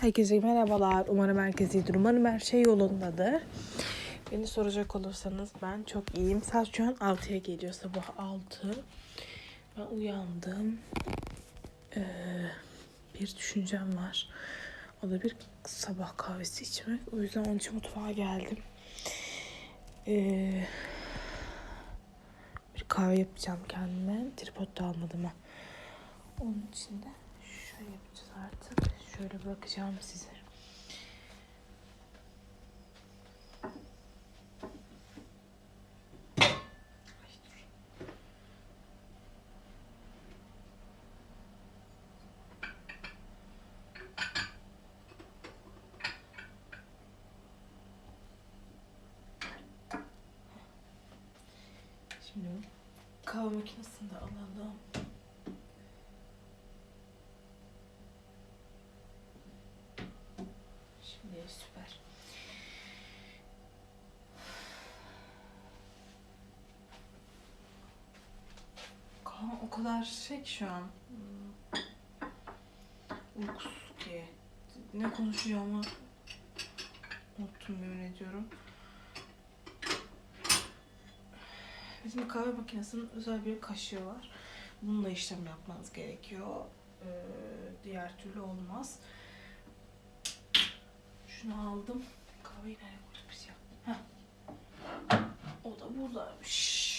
Herkese merhabalar. Umarım herkes iyidir. Umarım her şey yolundadır. Beni soracak olursanız ben çok iyiyim. Saat şu an 6'ya geliyor. Sabah 6. Ben uyandım. Ee, bir düşüncem var. O da bir sabah kahvesi içmek. O yüzden onun için mutfağa geldim. Ee, bir kahve yapacağım kendime. Tripod da almadım ha. Onun için de şöyle yapacağız artık. Şöyle bırakacağım size. Şimdi kahve makinesini de alalım. Şimdi süper. Kaan o kadar şey şu an. Hmm. Uykusuz ki. Ne konuşacağımı unuttum yemin ediyorum. Bizim kahve makinesinin özel bir kaşığı var. Bununla işlem yapmanız gerekiyor. Ee, diğer türlü olmaz. Şunu aldım. Kahveyi nereye koyduk biz ya? Heh. O da buradaymış.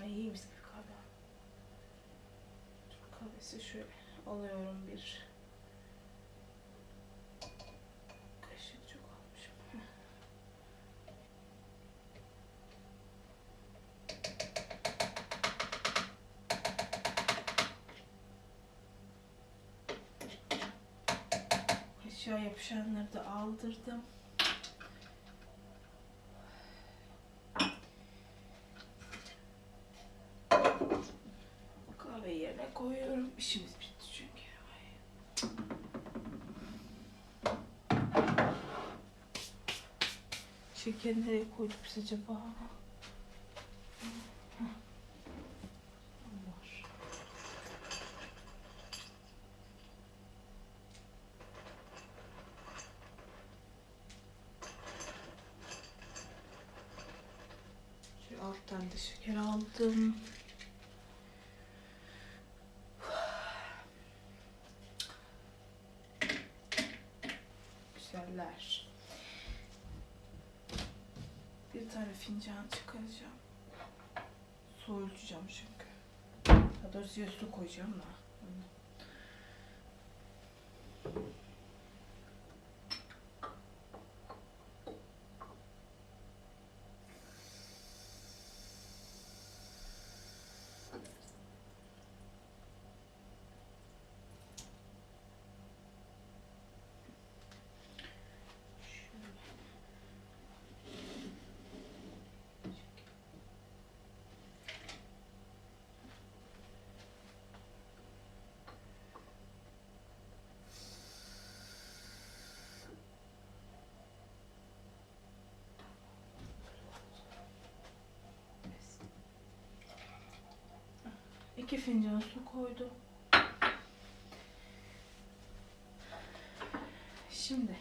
Ay iyi gibi kahve. Türk kahvesi şöyle alıyorum bir kaşık çok almışım. Aşağı yapışanları da aldırdım. İşimiz bitti çünkü. Ay. Şekeri nereye koyduk biz acaba? Şu alttan da şeker aldım. Bir tane fincan çıkaracağım. Su ölçeceğim çünkü. Daha doğrusu su koyacağım da. İki fincan su koydum. Şimdi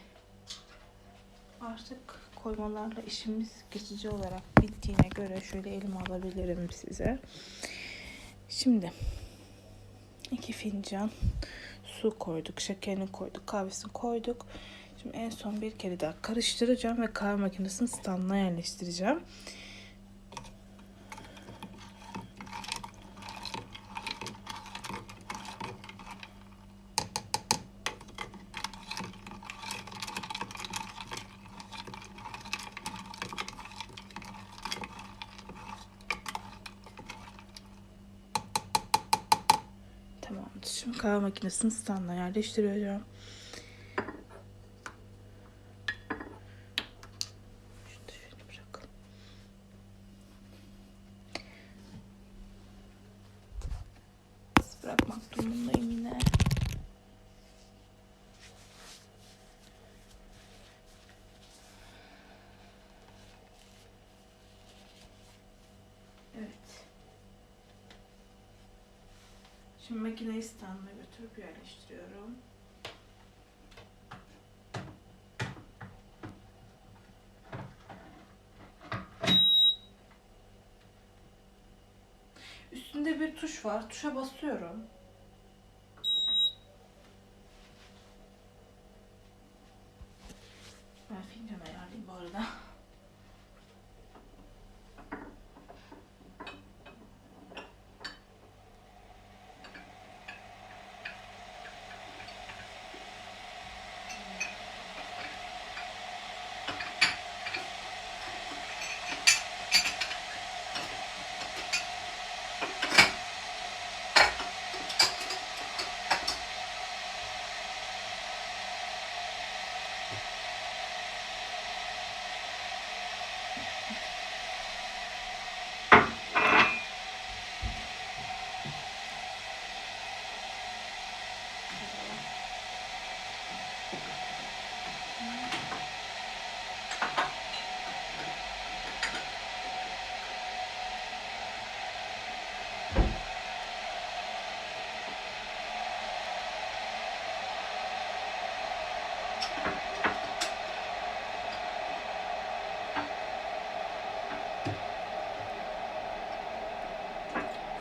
artık koymalarla işimiz geçici olarak bittiğine göre şöyle elime alabilirim size. Şimdi iki fincan su koyduk, şekerini koyduk, kahvesini koyduk. Şimdi en son bir kere daha karıştıracağım ve kahve makinesini standına yerleştireceğim. Tamamdır. Şimdi kahve makinesini standına yerleştiriyorum. Şunu da şöyle bırakalım. Bırakmak durumundayım yine. Şimdi makineyi standına götürüp yerleştiriyorum. Üstünde bir tuş var. Tuşa basıyorum. Ben fincan ayarlayayım bu arada.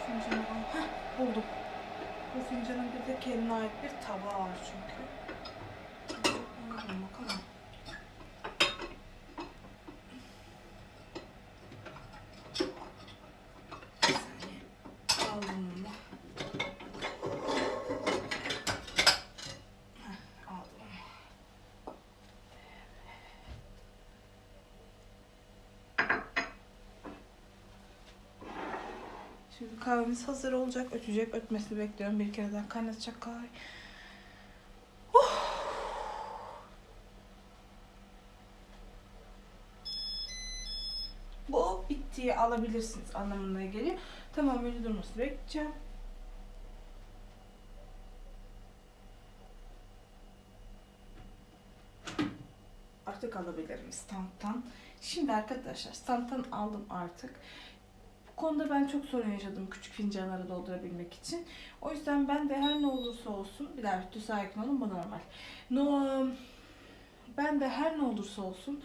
Fincanı al. Heh, buldum. Bu fincanın bir de kendine ait bir tabağı var çünkü. Alalım bakalım. Bir saniye. Aldım bunu. Heh, aldım. Şimdi kahvemiz hazır olacak. Ötecek. Ötmesini bekliyorum. Bir kere daha kaynatacak kahve. Oh! Bu bittiği alabilirsiniz anlamına geliyor. Tamam öyle durmasını bekleyeceğim. Artık alabilirim standtan. Şimdi arkadaşlar standtan aldım artık. Konuda ben çok sorun yaşadım küçük fincanları doldurabilmek için. O yüzden ben de her ne olursa olsun, bir daha lütfen sakin olun bu normal. No, ben de her ne olursa olsun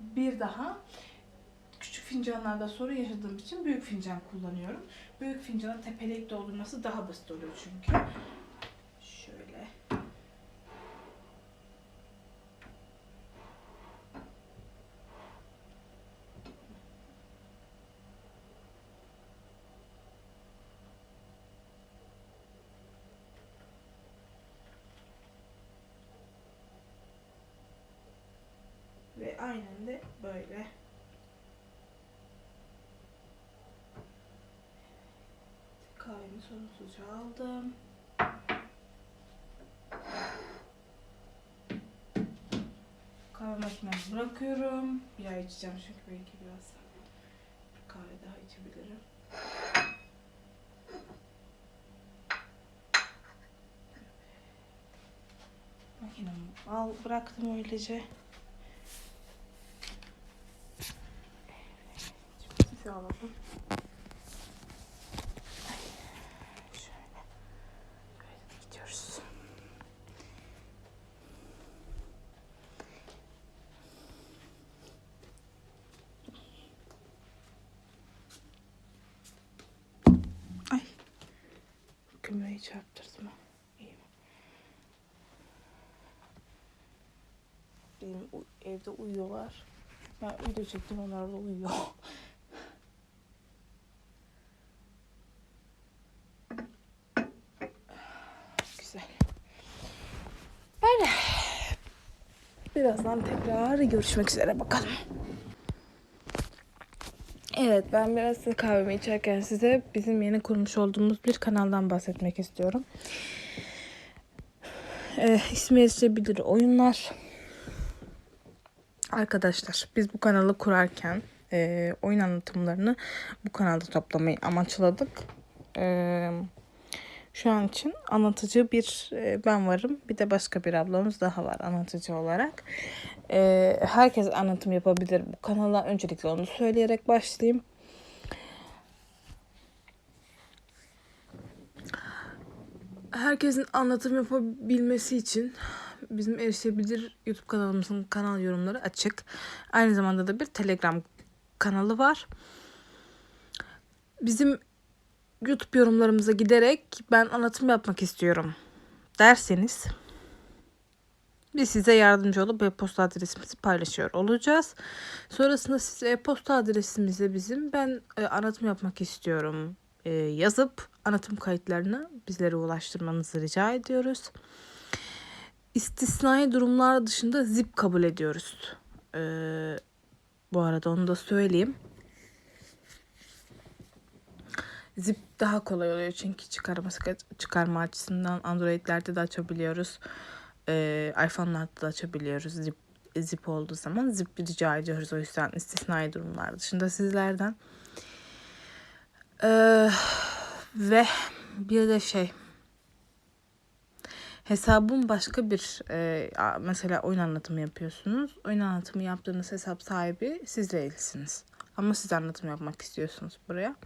bir daha küçük fincanlarda sorun yaşadığım için büyük fincan kullanıyorum. Büyük fincanın tepeleyip doldurması daha basit oluyor çünkü. Şöyle. Ve aynen de böyle. Sonsuzca aldım. Kahve makinemi bırakıyorum. Bir ay içeceğim çünkü belki biraz kahve daha içebilirim. Makinemi al bıraktım öylece. Şimdi alalım. Ay, Şöyle. Böyle gidiyoruz. Ay. Kümeyi çarptırdım. İyi? Benim evde uyuyorlar. Ben video onlar da uyuyor. Güzel. Böyle. Birazdan tekrar görüşmek üzere bakalım. Evet ben biraz size kahvemi içerken size bizim yeni kurmuş olduğumuz bir kanaldan bahsetmek istiyorum. Ee, ismi erişebilir oyunlar. Arkadaşlar biz bu kanalı kurarken e, oyun anlatımlarını bu kanalda toplamayı amaçladık. E, şu an için anlatıcı bir e, ben varım. Bir de başka bir ablamız daha var anlatıcı olarak. E, herkes anlatım yapabilir bu kanala. Öncelikle onu söyleyerek başlayayım. herkesin anlatım yapabilmesi için bizim erişebilir YouTube kanalımızın kanal yorumları açık. Aynı zamanda da bir Telegram kanalı var. Bizim YouTube yorumlarımıza giderek ben anlatım yapmak istiyorum derseniz biz size yardımcı olup e-posta adresimizi paylaşıyor olacağız. Sonrasında siz e-posta adresimize bizim ben e, anlatım yapmak istiyorum e, yazıp anlatım kayıtlarını bizlere ulaştırmanızı rica ediyoruz. İstisnai durumlar dışında zip kabul ediyoruz. E, bu arada onu da söyleyeyim. Zip daha kolay oluyor çünkü çıkarması çıkarma açısından Android'lerde de açabiliyoruz. Ee, iPhone'larda da açabiliyoruz. Zip zip olduğu zaman zip rica ediyoruz o yüzden istisnai durumlar dışında sizlerden. Ee, ve bir de şey hesabın başka bir e, mesela oyun anlatımı yapıyorsunuz. Oyun anlatımı yaptığınız hesap sahibi siz değilsiniz. Ama siz anlatım yapmak istiyorsunuz buraya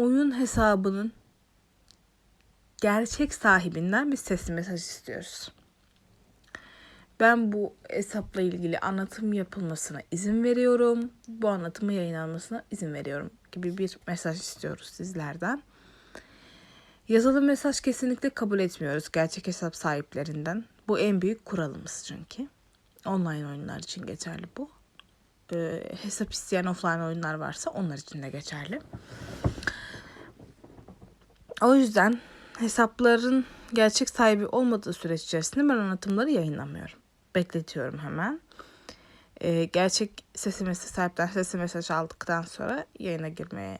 oyun hesabının gerçek sahibinden bir sesli mesaj istiyoruz. Ben bu hesapla ilgili anlatım yapılmasına izin veriyorum. Bu anlatımı yayınlanmasına izin veriyorum gibi bir mesaj istiyoruz sizlerden. Yazılı mesaj kesinlikle kabul etmiyoruz gerçek hesap sahiplerinden. Bu en büyük kuralımız çünkü. Online oyunlar için geçerli bu. Ee, hesap isteyen offline oyunlar varsa onlar için de geçerli. O yüzden hesapların gerçek sahibi olmadığı süreç içerisinde ben anlatımları yayınlamıyorum. Bekletiyorum hemen. Ee, gerçek sesi mesaj sahipten sesi mesaj aldıktan sonra yayına girmeye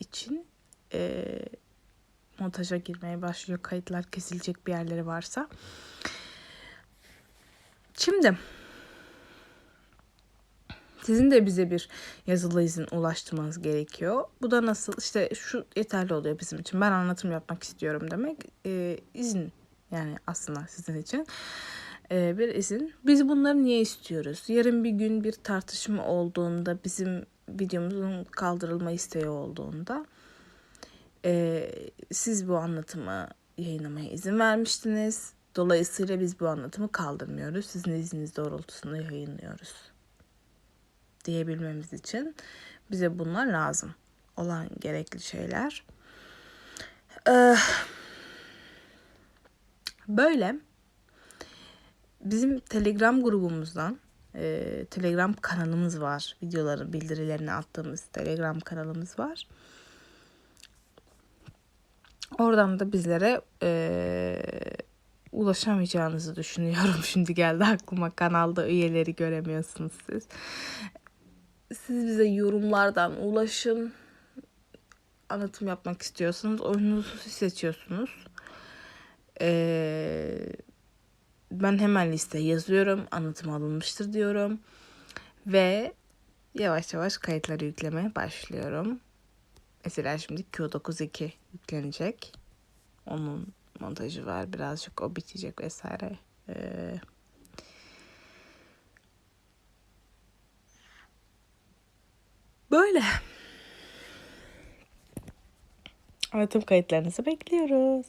için e, montaja girmeye başlıyor. Kayıtlar kesilecek bir yerleri varsa. Şimdi sizin de bize bir yazılı izin ulaştırmanız gerekiyor. Bu da nasıl işte şu yeterli oluyor bizim için. Ben anlatım yapmak istiyorum demek. Ee, izin yani aslında sizin için ee, bir izin. Biz bunları niye istiyoruz? Yarın bir gün bir tartışma olduğunda bizim videomuzun kaldırılma isteği olduğunda e, siz bu anlatımı yayınlamaya izin vermiştiniz. Dolayısıyla biz bu anlatımı kaldırmıyoruz. Sizin izniniz doğrultusunda yayınlıyoruz diyebilmemiz için bize bunlar lazım olan gerekli şeyler. Ee, böyle bizim Telegram grubumuzdan e, Telegram kanalımız var. Videoları bildirilerini attığımız Telegram kanalımız var. Oradan da bizlere e, ulaşamayacağınızı düşünüyorum. Şimdi geldi aklıma kanalda üyeleri göremiyorsunuz siz. Siz bize yorumlardan ulaşın. Anlatım yapmak istiyorsanız oyununuzu seçiyorsunuz. Ee, ben hemen liste yazıyorum. Anlatım alınmıştır diyorum. Ve yavaş yavaş kayıtları yüklemeye başlıyorum. Mesela şimdi Q92 yüklenecek. Onun montajı var. Birazcık o bitecek vesaire. Ee, Böyle. Anlatım kayıtlarınızı bekliyoruz.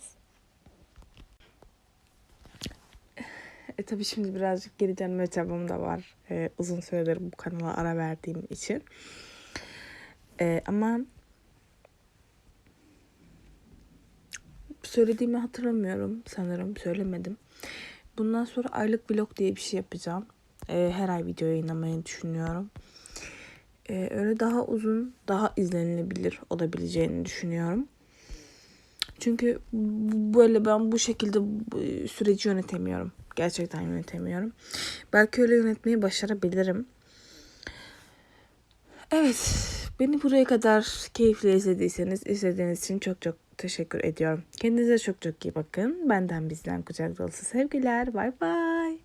E tabii şimdi birazcık geri dönme çabam da var. E, uzun süredir bu kanala ara verdiğim için. E, ama söylediğimi hatırlamıyorum sanırım. Söylemedim. Bundan sonra aylık vlog diye bir şey yapacağım. E, her ay video yayınlamayı düşünüyorum e, öyle daha uzun, daha izlenilebilir olabileceğini düşünüyorum. Çünkü böyle ben bu şekilde süreci yönetemiyorum. Gerçekten yönetemiyorum. Belki öyle yönetmeyi başarabilirim. Evet, beni buraya kadar keyifle izlediyseniz izlediğiniz için çok çok teşekkür ediyorum. Kendinize çok çok iyi bakın. Benden bizden kucak dolusu sevgiler. Bay bay.